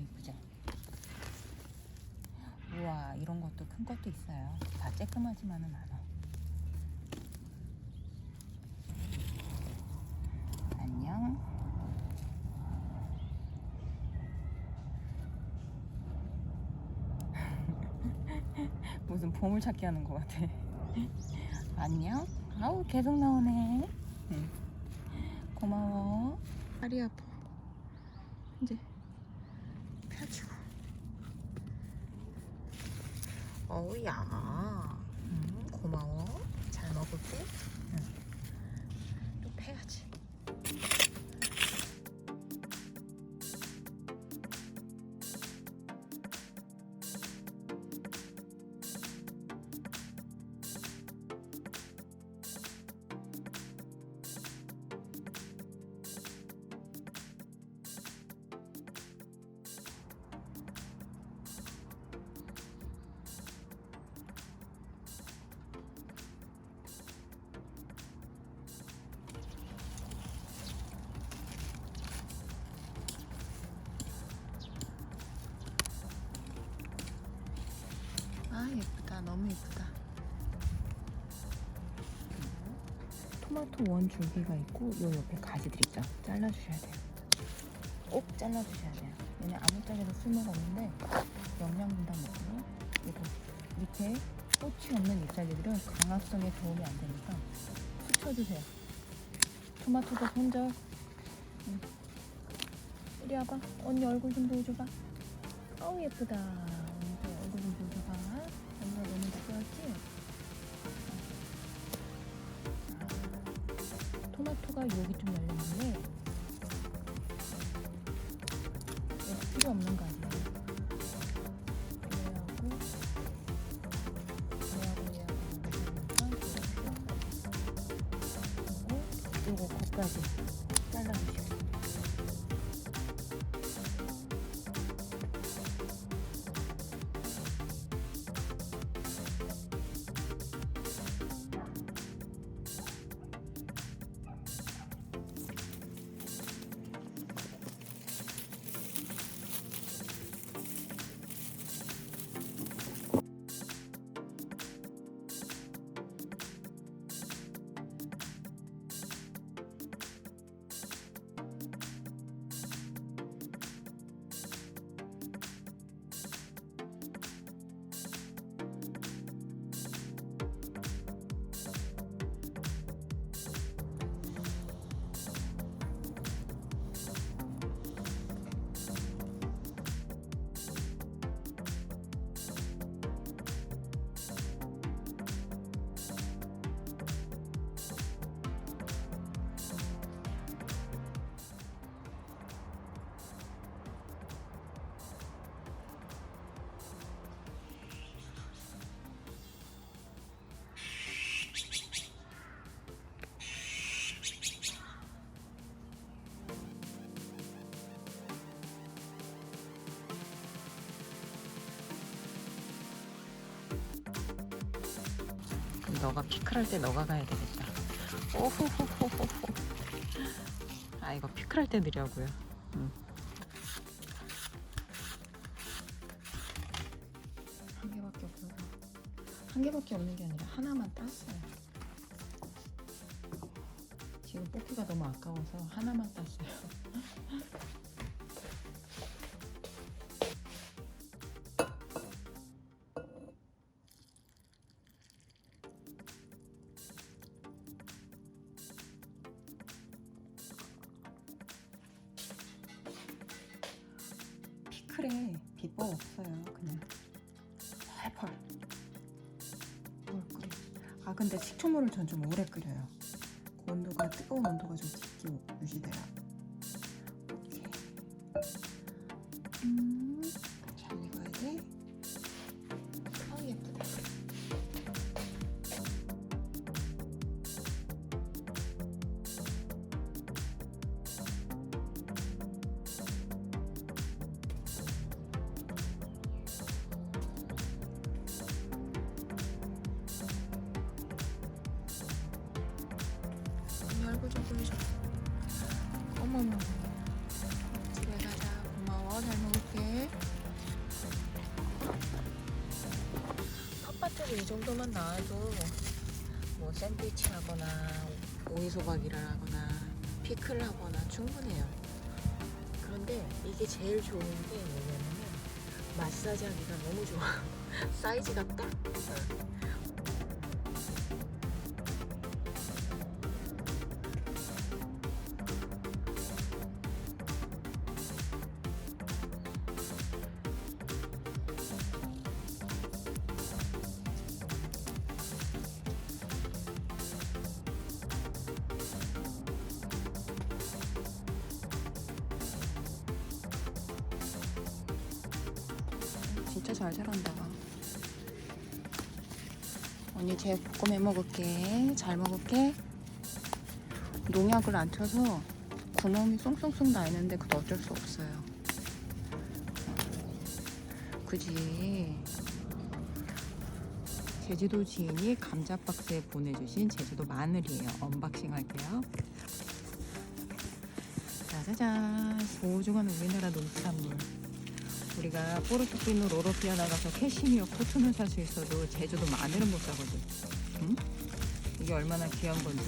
너무 이쁘죠? 우와 이런 것도 큰 것도 있어요. 다 쬐끔하지만은 않아. 안녕. 무슨 보물 찾기 하는 것 같아. 안녕. 아우 계속 나오네. 응. 고마워. 팔이 아파. 이제 펴주고. 어우야. 음, 고마워. 잘 먹을게. 토마토 원 줄기가 있고 요 옆에 가지들 있죠. 잘라주셔야 돼요. 꼭 잘라주셔야 돼요. 얘네 아무 짝에도 쓸모가 없는데 영양 분당 먹고요. 그리고 밑에 꽃이 없는 잎사귀들은 강압성에 도움이 안 되니까 스쳐주세요. 토마토도 손절. 응. 이리 와봐. 언니 얼굴 좀 보여줘봐. 어우 예쁘다. 아, 토마토가 여기 좀 열렸는데 얘 필요 없는 거 그리고 요거 거까지 잘라주시고 너가 피클할 때 너가 가야 되겠다. 오호호호호호. 아 이거 피클할 때 느려고요. 응. 한 개밖에 없어서 한 개밖에 없는 게 아니라 하나만 땄어요. 지금 뽑기가 너무 아까워서 하나만 땄어요. 피클에 비법 없어요. 그냥 펄펄 물 끓여. 아 근데 식초물을 전 좀 오래 끓여요. 그 온도가 뜨거운 온도가 좀 깊게 유지돼요. 오케이. 음, 얼굴 보여줬어. 어머머. 집에 가자. 고마워. 잘 먹을게. 텃밭에서 이 정도만 나와도 뭐 샌드위치 하거나 오이소박이라거나 피클 하거나 충분해요. 그런데 이게 제일 좋은 게 뭐냐면 마사지 하기가 너무 좋아. 사이즈가 딱. 진짜 잘 자란다. 언니 제 볶음 해 먹을게. 잘 먹을게. 농약을 안 쳐서 구멍이 쏙쏙쏙 나 있는데 그도 어쩔 수 없어요. 그지. 제주도 지인이 감자 박스에 보내주신 제주도 마늘이에요. 언박싱 할게요. 짜자잔. 소중한 우리나라 농산물. 우리가 포르투피노 로로피아 나가서 캐시미어 코튼을 살 수 있어도 제주도 마늘은 못 사거든. 응? 이게 얼마나 귀한 건지.